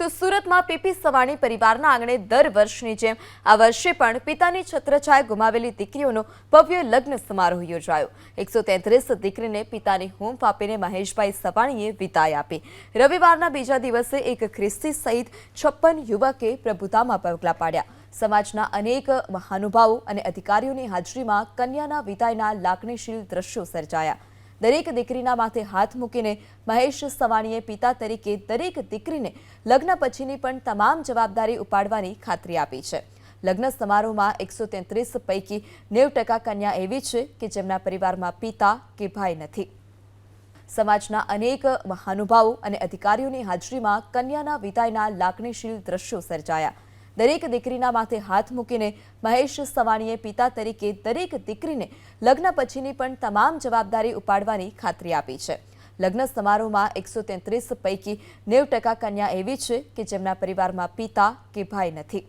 તો સુરતમાં પીપી સવાણી પરિવારના આંગણે દર વર્ષની જેમ આ વર્ષે પણ પિતાની છત્રછાયા ગુમાવેલી દીકરીઓનો ભવ્ય લગ્ન સમારોહ યોજાયો. એકસો તેત્રીસ દીકરીને પિતાની હોમ આપીને મહેશભાઈ સવાણીએ વિદાય આપી. રવિવારના બીજા દિવસે એક ખ્રિસ્તી સહિત છપ્પન યુવકે પ્રભુતામાં પગલાં પાડ્યા. સમાજના અનેક મહાનુભાવો અને અધિકારીઓની હાજરીમાં કન્યાના વિદાયના લાગણીશીલ દ્રશ્યો સર્જાયા. દરેક દીકરીના માથે હાથ મૂકીને મહેશ સવાણીએ પિતા તરીકે દરેક દીકરીને લગ્ન પછીની પણ તમામ જવાબદારી ઉપાડવાની ખાતરી આપી છે. લગ્ન સમારોહમાં એકસો તેત્રીસ પૈકી નેવ ટકા કન્યા એવી છે કે જેમના પરિવારમાં પિતા કે ભાઈ નથી. સમાજના અનેક મહાનુભાવો અને અધિકારીઓની હાજરીમાં કન્યાના વિદાયના લાગણીશીલ દ્રશ્યો સર્જાયા. દરેક દીકરીના માથે હાથ મૂકીને મહેશ સવાણીએ પિતા તરીકે દરેક દીકરીને લગ્ન પછીની પણ તમામ જવાબદારી ઉપાડવાની ખાતરી આપી છે. લગ્ન સમારોહમાં એકસો તેત્રીસ પૈકી નેવ ટકા કન્યા એવી છે કે જેમના પરિવારમાં પિતા કે ભાઈ નથી.